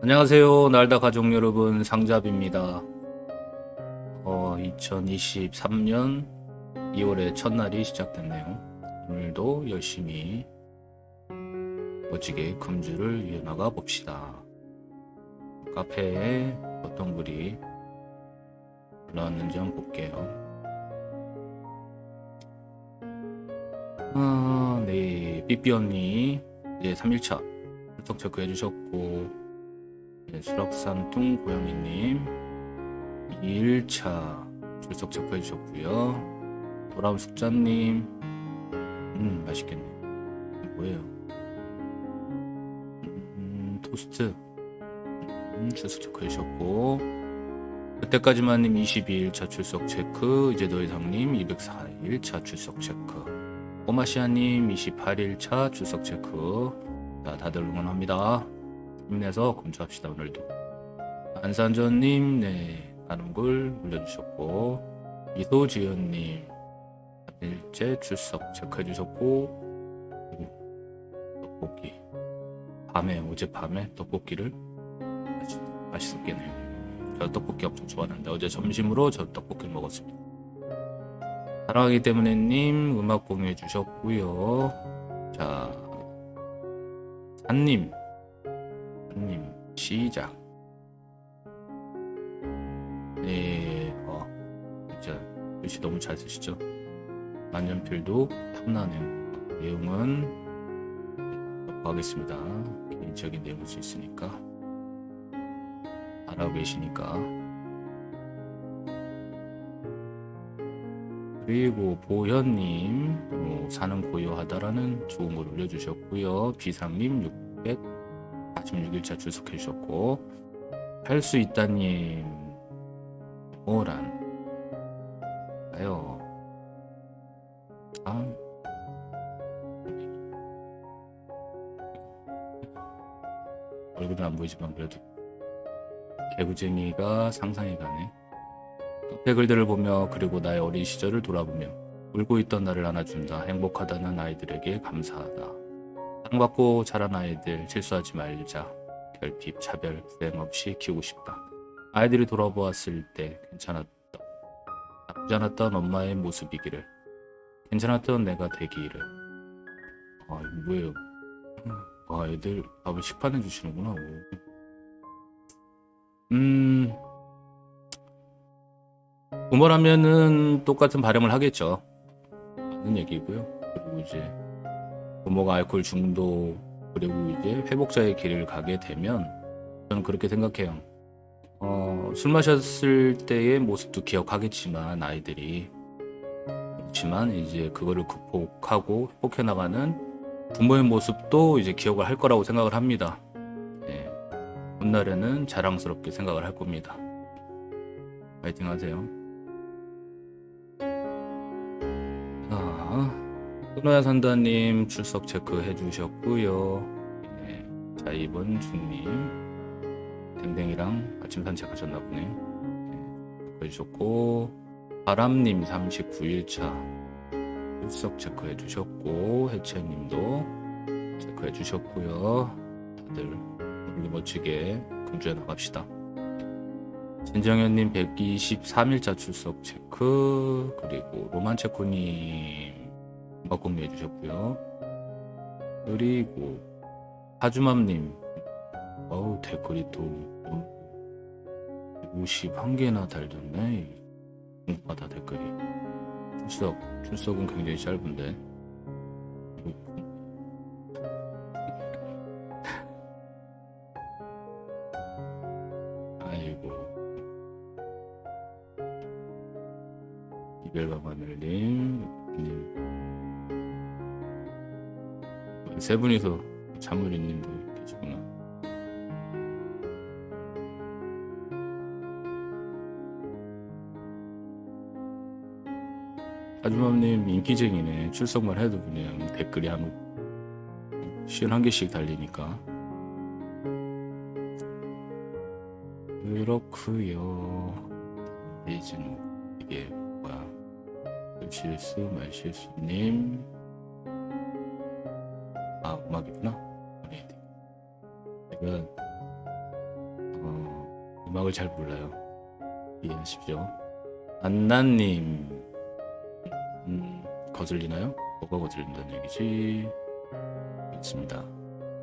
안녕하세요. 날다 가족 여러분, 상잡입니다. 어, 2023년 2월의 첫날이 시작됐네요. 오늘도 열심히 멋지게 금주를 이어나가 봅시다. 카페에 어떤 글이 올라왔는지 한번 볼게요. 아, 네. 삐삐 언니, 이제 3일차 출석 체크해 주셨고, 네, 수락산둥 고양이님. 2일차 출석 체크해 주셨고요. 돌아온 숙자님. 음 맛있겠네. 뭐예요? 음, 토스트. 음, 출석 체크해 주셨고. 그때까지만님 22일차 출석 체크 이제 더 이상님 204일차 출석 체크. 꼬마시아님 28일차 출석 체크. 자 다들 응원합니다 힘내서 검토합시다 오늘도. 안산전님 네 나눔글 올려주셨고 이소지연님 일제 출석 체크해주셨고 떡볶이. 밤에 어젯밤에 떡볶이를 맛있, 맛있었겠네요. 저 떡볶이 엄청 좋아하는데 어제 점심으로 저 떡볶이를 먹었습니다. 사랑하기 때문에 님 음악 공유해 주셨고요. 자 산님 님 시작. 네, 어, 진짜 글씨 너무 잘 쓰시죠? 만년필도 탐나네요. 내용은 하겠습니다. 개인적인 내용일 수 있으니까 알아고 계시니까. 그리고 보현님 어, 사는 고요하다라는 좋은 걸 올려주셨고요. 비상님 600 46일차 출석해 주셨고 할 수 있다님 뭐란? 아요 아. 얼굴은 안 보이지만 그래도 개구쟁이가 상상이 가네. 옆에 글들을 보며 그리고 나의 어린 시절을 돌아보며 울고 있던 나를 안아준다. 행복하다는 아이들에게 감사하다 사랑받고 자란 아이들 실수하지 말자. 결핍, 차별, 불행 없이 키우고 싶다. 아이들이 돌아보았을 때 괜찮았다. 나쁘지 않았던 엄마의 모습이기를. 괜찮았던 내가 되기를. 아, 뭐예요? 아, 애들 밥을 식판해 주시는구나. 오. 음, 부모라면은 똑같은 발음을 하겠죠. 맞는 얘기고요. 그리고 이제 부모가 알코올 중독 그리고 이제 회복자의 길을 가게 되면 저는 그렇게 생각해요. 어, 술 마셨을 때의 모습도 기억하겠지만 아이들이 그렇지만 이제 그거를 극복하고 회복해 나가는 부모의 모습도 이제 기억을 할 거라고 생각을 합니다. 예. 훗날에는 자랑스럽게 생각을 할 겁니다. 파이팅 하세요. 끊어야 산다님 출석 체크해 주셨고요. 예, 자 이번 중님 댕댕이랑 아침 산책하셨나 보네. 예, 체크해 주셨고 바람님 39일차 출석 체크해 주셨고 해채님도 체크해 주셨고요. 다들 오늘 멋지게 금주해 나갑시다. 진정현님 123일차 출석 체크 그리고 로만체코님 음악 공유해 주셨고요. 그리고 하주맘님 어우 댓글이 또 51개나 달렸네. 궁금하다 댓글이 출석 출석은 굉장히 짧은데. 아이고. 이별과 세 분이서 잠을 있는 분 계시구나. 아주맘님 인기쟁이네. 출석만 해도 그냥 댓글이 한 쉬운 한 개씩 달리니까. 그렇구요. 이제는 이게 뭐야? 실수 말실수님. 아 음악이구나. 네. 제가 음악을 잘 몰라요. 이해하십시오. 안나님, 음, 거슬리나요? 뭐가 거슬린다는 얘기지? 있습니다.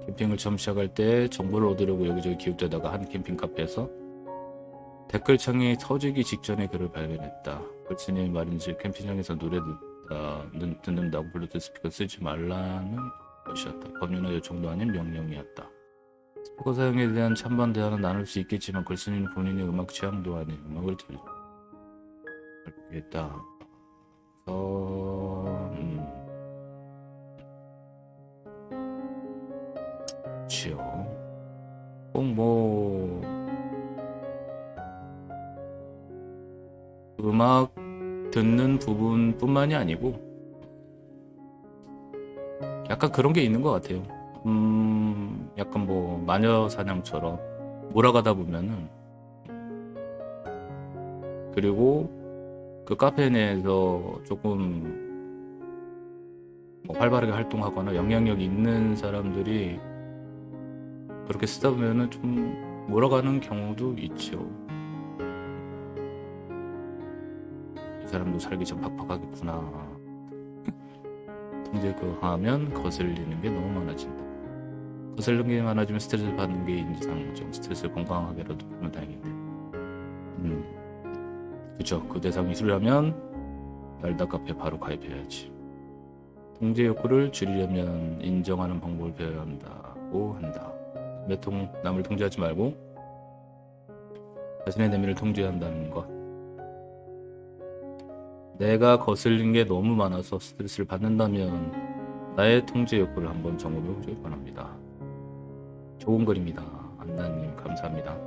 캠핑을 처음 시작할 때 정보를 얻으려고 여기저기 기웃대다가 한 캠핑 카페에서 댓글창이 터지기 직전에 글을 발견했다. 글쓴이 말인지 캠핑장에서 노래 듣는다고 블루투스 스피커 쓰지 말라는 것이었다. 법률나 요청도 아닌 명령이었다. 스피커 사용에 대한 찬반 대화는 나눌 수 있겠지만 글쓴이는 본인의 음악 취향도 아닌 음악을 들겠다. 그래서 음, 그렇지요. 꼭뭐 음악 듣는 부분뿐만이 아니고 약간 그런 게 있는 것 같아요. 음, 약간 뭐 마녀 사냥처럼 몰아가다 보면은 그리고 그 카페 내에서 조금 뭐 활발하게 활동하거나 영향력 있는 사람들이 그렇게 쓰다 보면은 좀 몰아가는 경우도 있죠. 이 사람도 살기 좀 팍팍하겠구나. 통제 그 하면 거슬리는 게 너무 많아진다. 거슬리는 게 많아지면 스트레스 받는 게 인지상정. 스트레스를 건강하게라도 풀면 다행인데. 음, 그죠. 그 대상이 있으려면 날다 카페 바로 가입해야지. 통제 욕구를 줄이려면 인정하는 방법을 배워야 한다고 한다. 매통 남을 통제하지 말고 자신의 내면을 통제한다는 것. 내가 거슬린 게 너무 많아서 스트레스를 받는다면 나의 통제 욕구를 한번 점검해 보길 바랍니다. 좋은 글입니다. 안나님 감사합니다.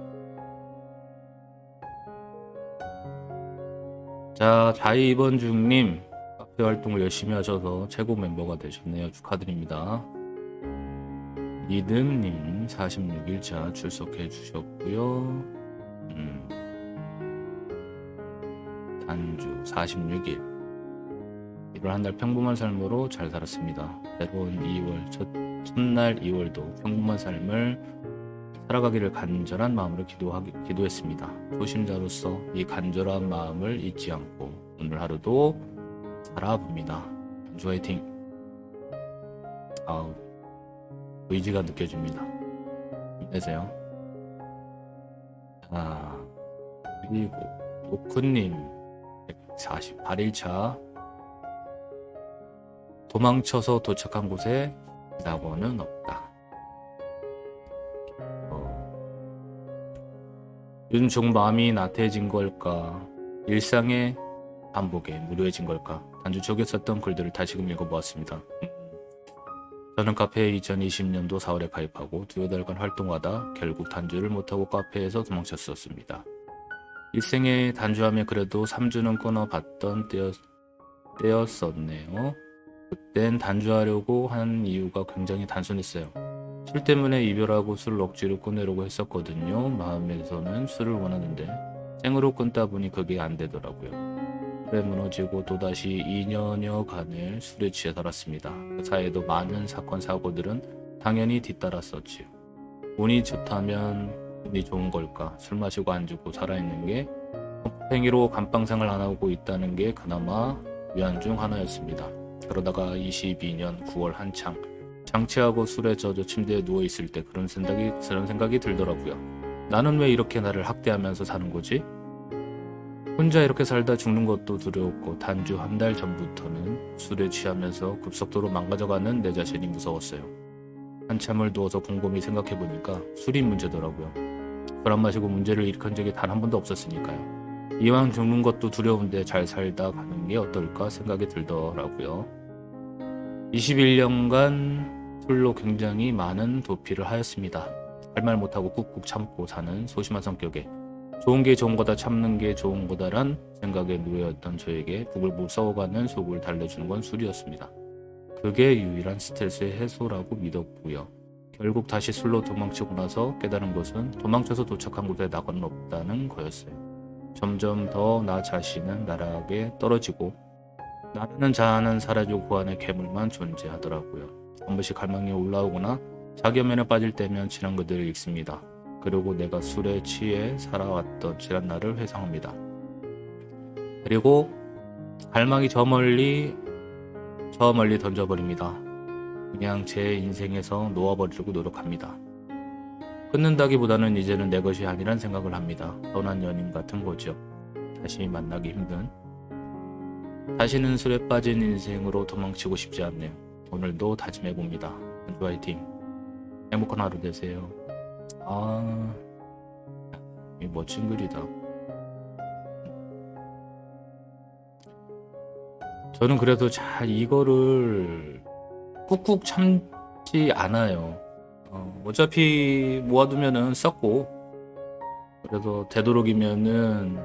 자, 자이번 중님 카페 활동을 열심히 하셔서 최고 멤버가 되셨네요. 축하드립니다. 이듬님 46일차 출석해 주셨고요. 음. 단주 46일 1월 한 달 평범한 삶으로 잘 살았습니다. 새로운 2월 첫, 첫날 2월도 평범한 삶을 살아가기를 간절한 마음으로 기도하기, 기도했습니다. 초심자로서 이 간절한 마음을 잊지 않고 오늘 하루도 살아봅니다. 단주 화이팅! 아우 의지가 느껴집니다. 힘내세요. 자 그리고 오크님 148일차 도망쳐서 도착한 곳에 낙원은 없다. 어, 요즘 좀 마음이 나태해진 걸까? 일상의 반복에 무료해진 걸까? 단주 적에 썼던 글들을 다시금 읽어보았습니다. 저는 카페에 2020년도 4월에 가입하고 두어 달간 활동하다 결국 단주를 못하고 카페에서 도망쳤었습니다. 일생에 단주하며 그래도 3주는 끊어봤던 때였, 때였었네요. 그땐 단주하려고 한 이유가 굉장히 단순했어요. 술 때문에 이별하고 술을 억지로 끊으려고 했었거든요. 마음에서는 술을 원하는데 생으로 끊다 보니 그게 안 되더라고요. 술에 무너지고 또다시 2년여간을 술에 취해 살았습니다. 그 사이에도 많은 사건 사고들은 당연히 뒤따랐었지요. 운이 좋다면 운이 좋은 걸까? 술 마시고 안 죽고 살아있는 게 팽이로 감방생활 안 하고 있다는 게 그나마 위안 중 하나였습니다. 그러다가 22년 9월 한창 장치하고 술에 젖어 침대에 누워 있을 때 그런 생각이 그런 생각이 들더라고요. 나는 왜 이렇게 나를 학대하면서 사는 거지? 혼자 이렇게 살다 죽는 것도 두려웠고 단주 한 달 전부터는 술에 취하면서 급속도로 망가져가는 내 자신이 무서웠어요. 한참을 누워서 곰곰이 생각해보니까 술이 문제더라고요. 술안 마시고 문제를 일으킨 적이 단 한 번도 없었으니까요. 이왕 죽는 것도 두려운데 잘 살다 가는 게 어떨까 생각이 들더라고요. 21년간 술로 굉장히 많은 도피를 하였습니다. 할 말 못하고 꾹꾹 참고 사는 소심한 성격에 좋은 게 좋은 거다 참는 게 좋은 거다란 생각에 누해였던 저에게 부글부글 썩어가는 속을 달래주는 건 술이었습니다. 그게 유일한 스트레스의 해소라고 믿었고요. 결국 다시 술로 도망치고 나서 깨달은 것은 도망쳐서 도착한 곳에 낙원은 없다는 거였어요. 점점 더 나 자신은 나락에 떨어지고 나라는 자아는 사라지고 그 안에 괴물만 존재하더라고요. 한 번씩 갈망이 올라오거나 자기 면에 빠질 때면 지난 그들을 읽습니다. 그리고 내가 술에 취해 살아왔던 지난 날을 회상합니다. 그리고 갈망이 저 멀리 저 멀리 던져버립니다. 그냥 제 인생에서 놓아버리려고 노력합니다. 끊는다기보다는 이제는 내 것이 아니란 생각을 합니다. 떠난 연인 같은 거죠. 다시 만나기 힘든. 다시는 술에 빠진 인생으로 도망치고 싶지 않네요. 오늘도 다짐해봅니다. 화이팅. 행복한 하루 되세요. 아, 이 멋진 글이다. 저는 그래도 잘 이거를 꾹꾹 참지 않아요. 어, 어차피 모아두면은 썩고, 그래서 되도록이면은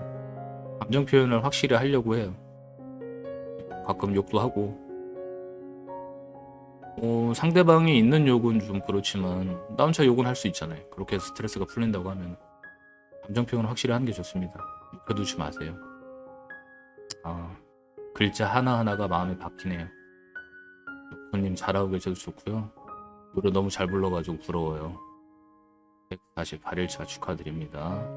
감정 표현을 확실히 하려고 해요. 가끔 욕도 하고, 어, 상대방이 있는 욕은 좀 그렇지만 나 혼자 욕은 할 수 있잖아요. 그렇게 스트레스가 풀린다고 하면 감정 표현을 확실히 하는 게 좋습니다. 묵혀두지 마세요. 아, 글자 하나하나가 마음에 박히네요. 루크님 잘하고 계셔도 좋고요. 노래 너무 잘 불러가지고 부러워요. 148일차 축하드립니다.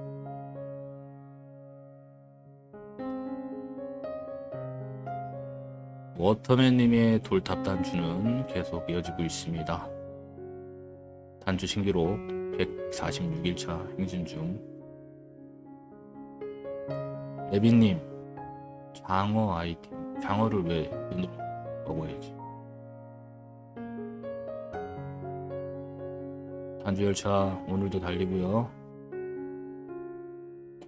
워터맨님의 돌탑 단주는 계속 이어지고 있습니다. 단주 신기록 146일차 행진 중. 레빈님, 장어 아이템. 장어를 왜 눈으로 먹어야지? 단주 열차 오늘도 달리고요.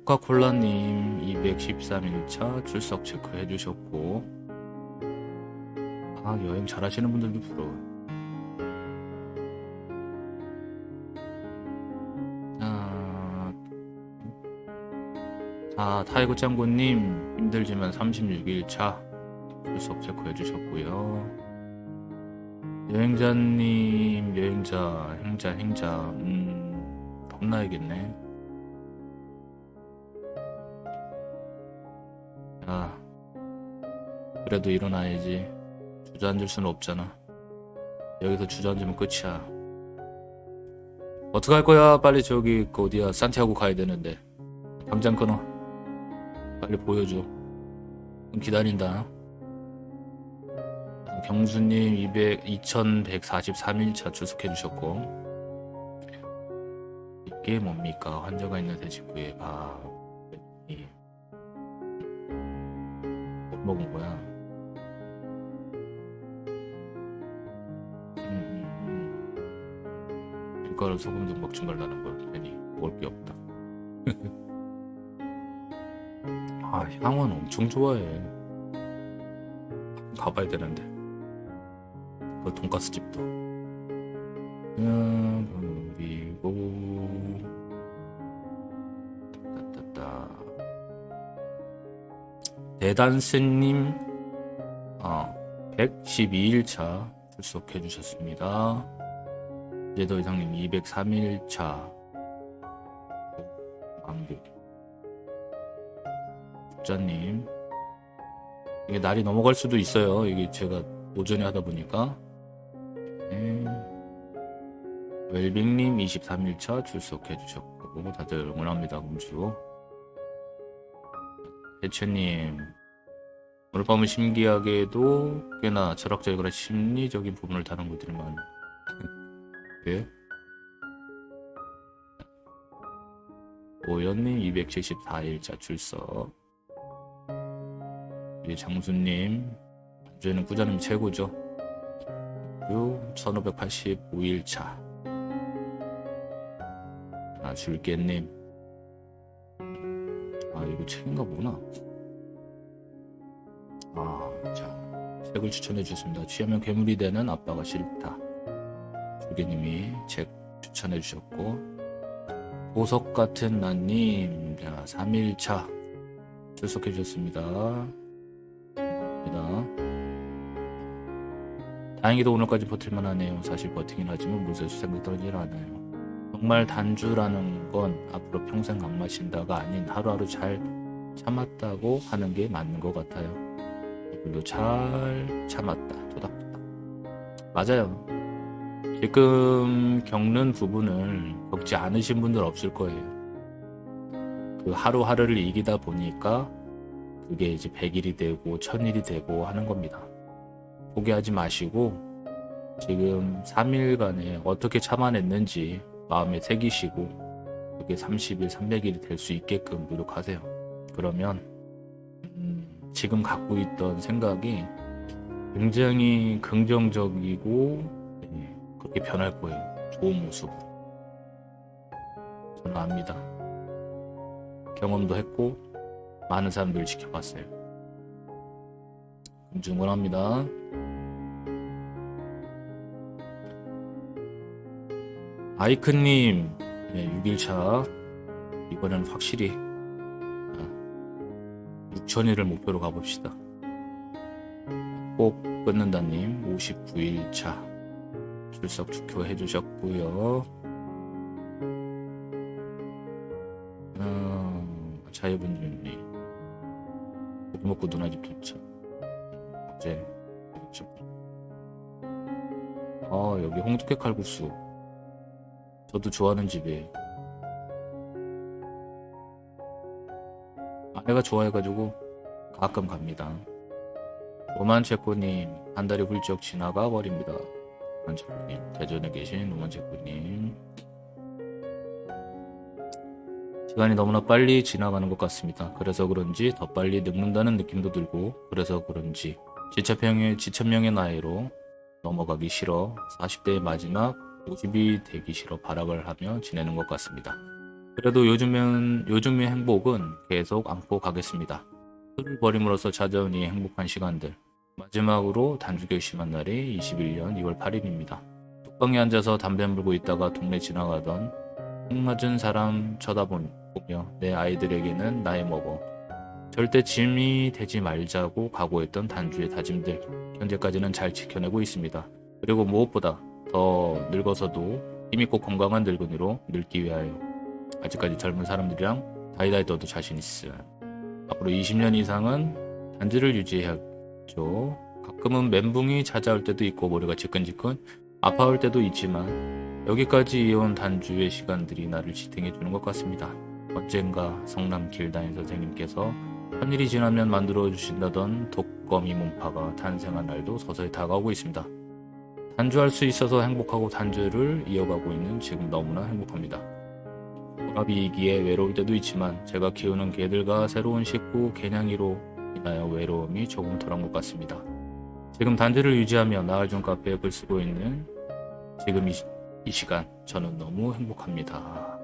코카콜라님 213일차 출석 체크해 주셨고 아, 여행 잘하시는 분들도 부러워. 아, 자, 타이거 짱구님 힘들지만 36일차 출석 체크해 주셨고요. 여행자님, 여행자, 행자, 행자, 음, 겁나야겠네. 아, 그래도 일어나야지. 주저앉을 수는 없잖아. 여기서 주저앉으면 끝이야. 어떡할 거야? 빨리 저기 그 어디야? 산티아고 가야 되는데. 당장 끊어. 빨리 보여줘. 기다린다. 경수님 200, 2143일차 출석해 주셨고. 이게 뭡니까? 환자가 있는 돼지구이 밥. 이. 못 먹은 거야. 음, 밀가루 소금 좀 먹지 말라는 걸 괜히 먹을 게 없다. 아 향은 엄청 좋아해. 가봐야 되는데. 그 돈가스 집도. 그리고 따따따 대단스님 어 112일차 출석해 주셨습니다. 제더 이상님 203일차 왕복 국자님 이게 날이 넘어갈 수도 있어요. 이게 제가 오전에 하다 보니까 네. 웰빙님 23일차 출석해 주셨고 다들 응원합니다. 금주 해체님 오늘 밤은 신기하게도 꽤나 철학적이거나 심리적인 부분을 다룬 많. 왜요? 오연님 274일차 출석. 우리 장수님 주에는 꾸자님 최고죠. 그리고 1585일차. 아 줄게님. 아 이거 책인가 보구나. 아, 자, 책을 추천해 주셨습니다. 취하면 괴물이 되는 아빠가 싫다. 조개님이 책 추천해 주셨고, 보석 같은 나님, 자, 3일차 출석해 주셨습니다. 감사합니다. 다행히도 오늘까지 버틸만 하네요. 사실 버티긴 하지만 물세수 생각 떨어지질 않아요. 정말 단주라는 건 앞으로 평생 안 마신다가 아닌 하루하루 잘 참았다고 하는 게 맞는 것 같아요. 오늘도 잘 참았다. 토닥토닥. 맞아요. 지금 겪는 부분을 겪지 않으신 분들 없을 거예요. 그 하루하루를 이기다 보니까 그게 이제 100일이 되고 1000일이 되고 하는 겁니다. 포기하지 마시고 지금 3일간에 어떻게 참아냈는지 마음에 새기시고 그게 30일, 300일이 될 수 있게끔 노력하세요. 그러면 음, 지금 갖고 있던 생각이 굉장히 긍정적이고 네, 그렇게 변할 거예요. 좋은 모습으로. 저는 압니다. 경험도 했고 많은 사람들을 지켜봤어요. 응원합니다. 아이크님, 네, 6일차 이번엔 확실히 6천일을 목표로 가봅시다. 꼭 끊는다님 59일차 출석 축하해 주셨고요. 어, 자유분주님 고기 먹고 누나 집 도착. 어제. 아 여기 홍두깨 칼국수 저도 좋아하는 집이에요. 아내가 좋아해가지고 가끔 갑니다. 로만 체코님 한 달이 훌쩍 지나가 버립니다. 로만 체코님 대전에 계신 로만 체코님 시간이 너무나 빨리 지나가는 것 같습니다. 그래서 그런지 더 빨리 늙는다는 느낌도 들고 그래서 그런지 지천명의 지천명의 나이로 넘어가기 싫어 40대의 마지막 50이 되기 싫어 발악을 하며 지내는 것 같습니다. 그래도 요즘은 요즘의 행복은 계속 안고 가겠습니다. 술을 버림으로써 찾아온 이 행복한 시간들. 마지막으로 단주 결심한 날이 21년 2월 8일입니다. 뚝방에 앉아서 담배 한 불고 있다가 동네 지나가던 흙 맞은 사람 쳐다보며 내 아이들에게는 나의 먹어 절대 짐이 되지 말자고 각오했던 단주의 다짐들 현재까지는 잘 지켜내고 있습니다. 그리고 무엇보다 더 늙어서도 힘있고 건강한 늙은이로 늙기 위하여 아직까지 젊은 사람들이랑 다이다이 떠도 자신 있어요. 앞으로 20년 이상은 단지를 유지해야죠. 가끔은 멘붕이 찾아올 때도 있고 머리가 지끈지끈 아파올 때도 있지만 여기까지 이어온 단주의 시간들이 나를 지탱해주는 것 같습니다. 언젠가 성남 길다인 선생님께서 한 일이 지나면 만들어 주신다던 독거미 문파가 탄생한 날도 서서히 다가오고 있습니다. 단주할 수 있어서 행복하고 단주를 이어가고 있는 지금 너무나 행복합니다. 오라비이기에 외로울 때도 있지만 제가 키우는 개들과 새로운 식구 개냥이로 인하여 외로움이 조금 덜한 것 같습니다. 지금 단지를 유지하며 좀 카페에 글 쓰고 있는 지금 이, 이 시간 저는 너무 행복합니다.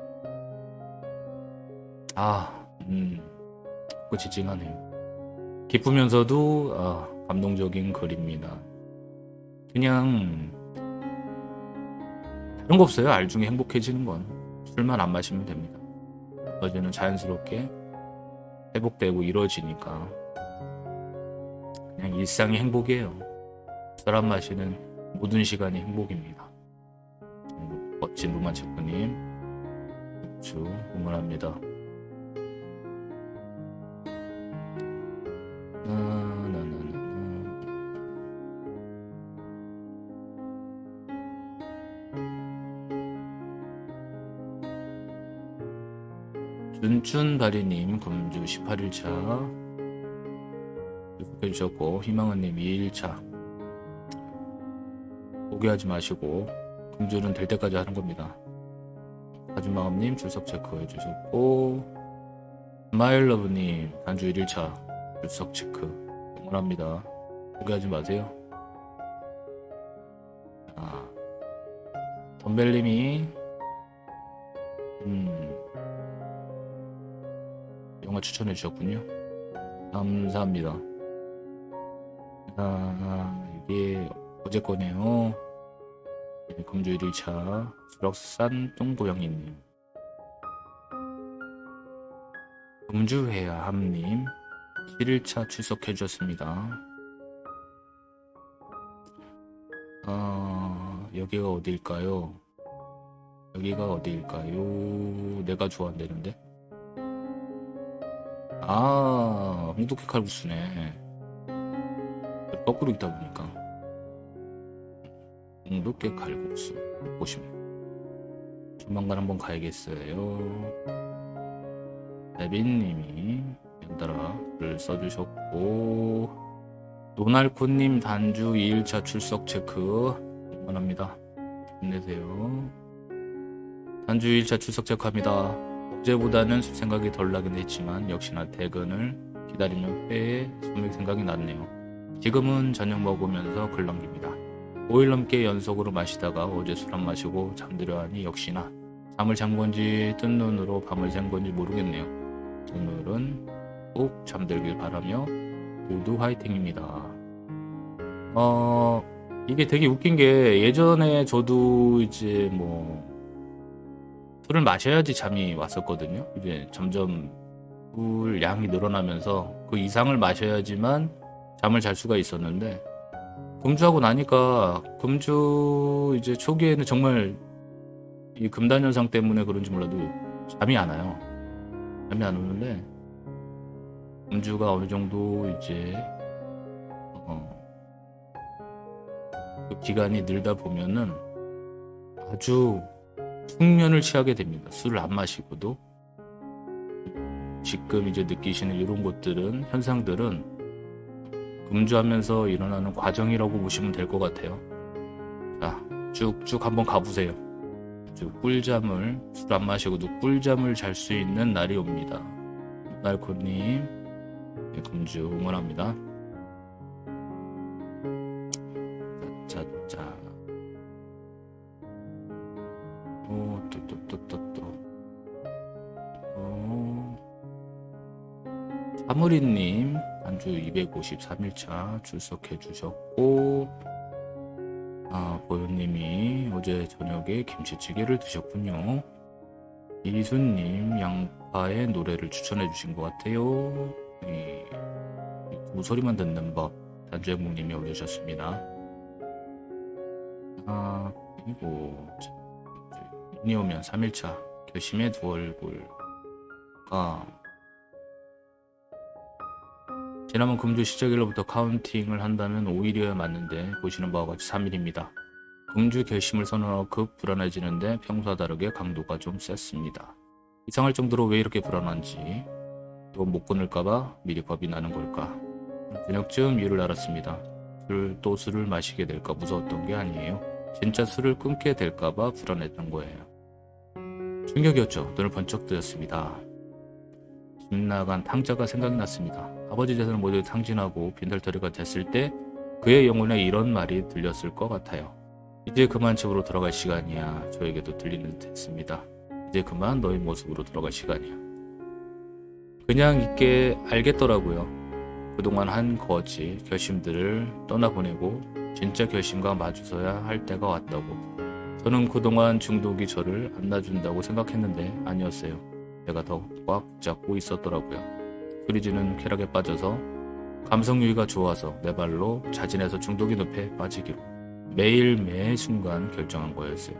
아, 음, 끝이 찡하네요. 기쁘면서도 아, 감동적인 글입니다. 그냥 다른 거 없어요. 알 중에 행복해지는 건 술만 안 마시면 됩니다. 어제는 자연스럽게 회복되고 이루어지니까 그냥 일상이 행복이에요. 술안 마시는 모든 시간이 행복입니다. 멋진 로만 체크님 주 응원합니다. 준춘다리님 금주 18일차 해주셨고 희망은님 2일차 포기하지 마시고 금주는 될 때까지 하는 겁니다. 하준마음님 출석 체크 해주셨고 마일러브님 단주 1일차 출석 체크 응원합니다. 포기하지 마세요. 아 덤벨님이 음 영화 추천해 주셨군요. 감사합니다. 아, 이게 어제 거네요. 네, 금주 1일차 수락산 똥고양이님. 금주해야 함님 7일차 출석해 주셨습니다. 아, 여기가 어디일까요? 여기가 어디일까요? 내가 좋아한다는데? 아, 홍두깨 칼국수네. 거꾸로 있다 보니까. 공두깨 칼국수 보시면 조만간 한번 가야겠어요. 에빈님이 연달아 글 써주셨고 노날코님 단주 2일차 출석 체크 응원합니다. 힘내세요. 단주 2일차 출석 체크합니다. 어제보다는 술 생각이 덜 나긴 했지만 역시나 퇴근을 기다리며 회에 소맥 생각이 났네요. 지금은 저녁 먹으면서 글 남깁니다. 5일 넘게 연속으로 마시다가 어제 술 안 마시고 잠들려 하니 역시나 잠을 잔 건지 뜬 눈으로 밤을 샌 건지 모르겠네요. 오늘은 꼭 잠들길 바라며 모두 화이팅입니다. 어, 이게 되게 웃긴 게 예전에 저도 이제 뭐 술을 마셔야지 잠이 왔었거든요. 이제 점점 술 양이 늘어나면서 그 이상을 마셔야지만 잠을 잘 수가 있었는데 금주하고 나니까 금주 이제 초기에는 정말 이 금단 현상 때문에 그런지 몰라도 잠이 안 와요. 잠이 안 오는데 금주가 어느 정도 이제 어, 그 기간이 늘다 보면은 아주 숙면을 취하게 됩니다. 술을 안 마시고도 지금 이제 느끼시는 이런 것들은 현상들은 금주하면서 일어나는 과정이라고 보시면 될 것 같아요. 자, 쭉쭉 한번 가보세요. 쭉 꿀잠을 술 안 마시고도 꿀잠을 잘 수 있는 날이 옵니다. 날코님 네, 금주 응원합니다. 사무리님, 안주 253일차 출석해 주셨고, 아, 보현님이 어제 저녁에 김치찌개를 드셨군요. 이수님, 양파의 노래를 추천해 주신 것 같아요. 네. 소리만 듣는 법, 단주행복님이 올려주셨습니다. 아, 그리고, 눈이 오면 3일차 결심의 두 얼굴가 지난번 금주 시작일로부터 카운팅을 한다면 5일이어야 맞는데 보시는 바와 같이 3일입니다. 금주 결심을 선언하고 급 불안해지는데 평소와 다르게 강도가 좀 셌습니다. 이상할 정도로 왜 이렇게 불안한지 또 못 끊을까봐 미리 겁이 나는 걸까 저녁쯤 이유를 알았습니다. 술, 또 술을 마시게 될까 무서웠던 게 아니에요. 진짜 술을 끊게 될까봐 불안했던 거예요. 충격이었죠. 눈을 번쩍 뜨였습니다. 집 나간 탕자가 생각이 났습니다. 아버지 재산을 모두 탕진하고 빈털터리가 됐을 때 그의 영혼에 이런 말이 들렸을 것 같아요. 이제 그만 집으로 들어갈 시간이야. 저에게도 들리는 듯 했습니다. 이제 그만 너의 모습으로 들어갈 시간이야. 그냥 있게 알겠더라고요. 그동안 한 거지 결심들을 떠나보내고 진짜 결심과 마주서야 할 때가 왔다고. 저는 그동안 중독이 저를 안 놔준다고 생각했는데 아니었어요. 제가 더 꽉 잡고 있었더라고요. 프리즈는 쾌락에 빠져서 감성 유희가 좋아서 내 발로 자진해서 중독의 늪에 빠지기로 매일 매 순간 결정한 거였어요.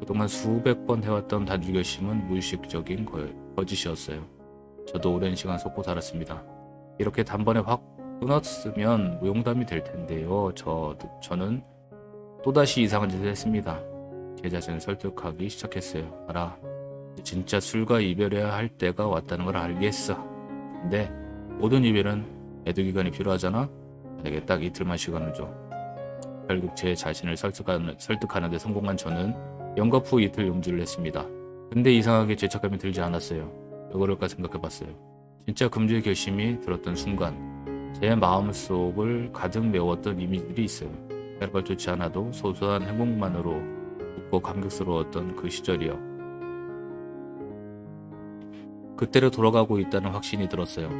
그동안 수백 번 해왔던 단주 결심은 무의식적인 거, 거짓이었어요. 저도 오랜 시간 속고 살았습니다. 이렇게 단번에 확 끊었으면 무용담이 될 텐데요. 저, 저는 또다시 이상한 짓을 했습니다. 제 자신을 설득하기 시작했어요. 알아. 진짜 술과 이별해야 할 때가 왔다는 걸 알겠어. 근데 모든 이별은 애도 기간이 필요하잖아. 내게 딱 이틀만 시간을 줘. 결국 제 자신을 설득하는, 설득하는 데 성공한 저는 영겁 후 이틀 음주를 했습니다. 근데 이상하게 죄책감이 들지 않았어요. 왜 그럴까 생각해봤어요. 진짜 금주의 결심이 들었던 순간 제 마음속을 가득 메웠던 이미지들이 있어요. 별걸 좋지 않아도 소소한 행복만으로 웃고 감격스러웠던 그 시절이요. 그때로 돌아가고 있다는 확신이 들었어요.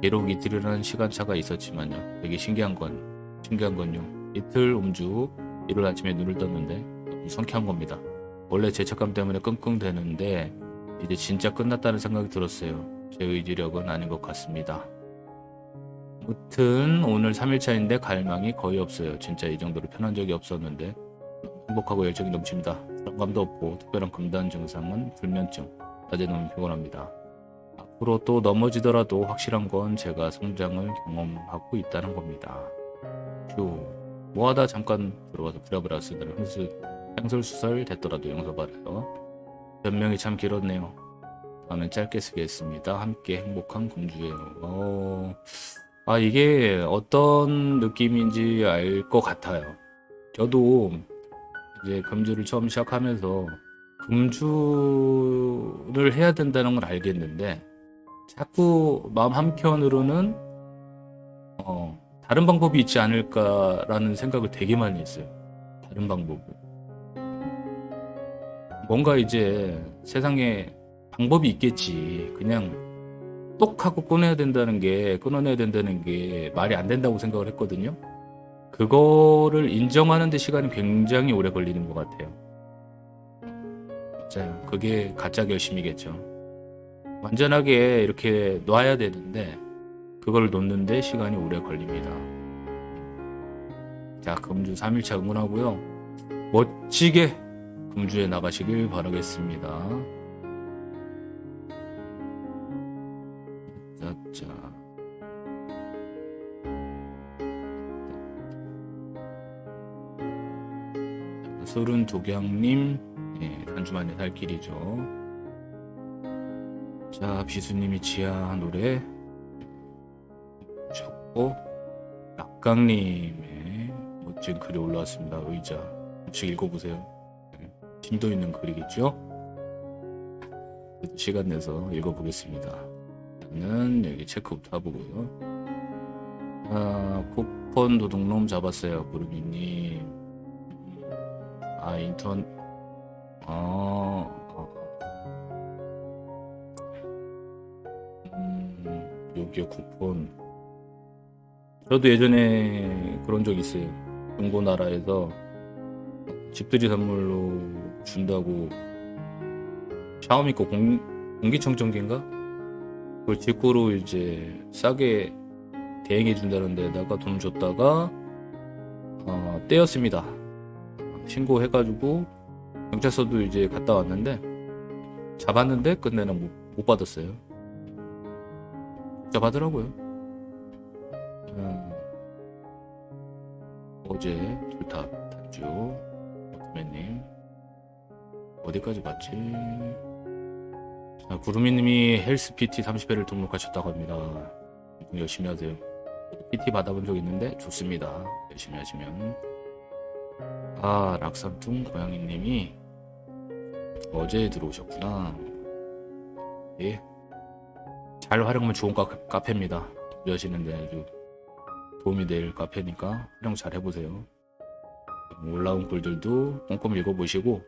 비록 이틀이라는 시간차가 있었지만요. 되게 신기한 건, 신기한 건요. 이틀 음주 후 일요일 아침에 눈을 떴는데 성쾌한 겁니다. 원래 죄책감 때문에 끙끙대는데 이제 진짜 끝났다는 생각이 들었어요. 제 의지력은 아닌 것 같습니다. 무튼 오늘 3일차인데 갈망이 거의 없어요. 진짜 이 정도로 편한 적이 없었는데 행복하고 열정이 넘칩니다. 불안감도 없고 특별한 금단 증상은 불면증. 낮에 너무 피곤합니다. 앞으로 또 넘어지더라도 확실한 건 제가 성장을 경험하고 있다는 겁니다. 휴. 뭐하다 잠깐 들어와서 부랴부랴 쓰느라 흥수 향설수설 됐더라도 용서받아요. 변명이 참 길었네요. 다음엔 짧게 쓰겠습니다. 함께 행복한 공주예요. 어, 아 이게 어떤 느낌인지 알 것 같아요. 저도 이제 금주를 처음 시작하면서 금주를 해야 된다는 걸 알겠는데 자꾸 마음 한켠으로는 어, 다른 방법이 있지 않을까라는 생각을 되게 많이 했어요. 다른 방법을. 뭔가 이제 세상에 방법이 있겠지. 그냥 똑 하고 끊어야 된다는 게, 끊어내야 된다는 게 말이 안 된다고 생각을 했거든요. 그거를 인정하는 데 시간이 굉장히 오래 걸리는 것 같아요. 맞아요. 그게 가짜 결심이겠죠. 완전하게 이렇게 놔야 되는데, 그걸 놓는데 시간이 오래 걸립니다. 자, 금주 3일차 응원하고요. 멋지게 금주에 나가시길 바라겠습니다. 자, 자. 술은 도경님, 예, 단주만의 살 길이죠. 자, 비수님이 지하 노래 주셨고, 낙강님의 멋진 글이 올라왔습니다. 의자. 혹시 읽어보세요. 예, 심도 있는 글이겠죠? 시간 내서 읽어보겠습니다. 저는 여기 체크부터 해보고요. 아, 쿠폰 도둑놈 잡았어요, 구름이님. 아, 인턴, 아, 아. 음, 여기에 쿠폰. 저도 예전에 그런 적 있어요. 중고나라에서 집들이 선물로 준다고 샤오미 거 공, 공기청정기인가? 그걸 직구로 이제 싸게 대행해 준다는 데다가 돈 줬다가 어, 떼었습니다. 신고해가지고 경찰서도 이제 갔다 왔는데 잡았는데 끝내는 못, 못 받았어요. 잡하더라고요. 음, 어제 둘다 단주 어트맨님 어디까지 봤지? 자, 구루미님이 헬스 PT 30회를 등록하셨다고 합니다. 열심히 하세요. PT 받아본 적 있는데 좋습니다. 열심히 하시면. 아, 락삼퉁 고양이님이 어제 들어오셨구나. 예. 잘 활용하면 좋은 카, 카페입니다. 여시는데 아주 도움이 될 카페니까 활용 잘 해보세요. 올라온 글들도 꼼꼼히 읽어보시고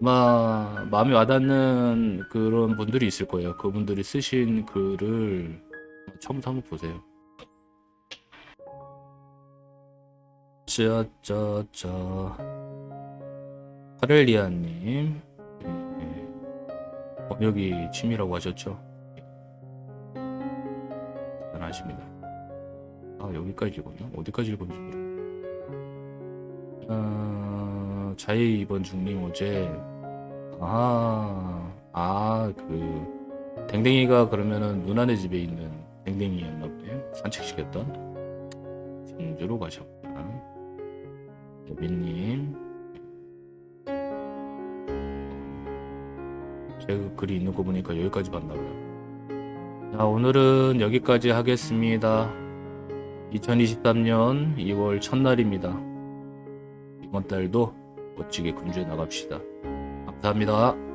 아마 마음에 와닿는 그런 분들이 있을 거예요. 그분들이 쓰신 글을 처음부터 한번 보세요. 짜짜짜 카렐리아님 네. 번역이 취미라고 하셨죠? 대단하십니다. 아 여기까지 읽었나? 어디까지 읽었는지 모르겠네. 아, 자의 이번 중님 어제 아, 아, 그 댕댕이가 그러면은 누나네 집에 있는 댕댕이였나 보네. 산책시켰던 진주로 가셨구나. 여빈님 제가 그 글이 있는 거 보니까 여기까지 봤나 봐요. 자, 오늘은 여기까지 하겠습니다. 2023년 2월 첫날입니다. 이번 달도 멋지게 금주에 나갑시다. 감사합니다.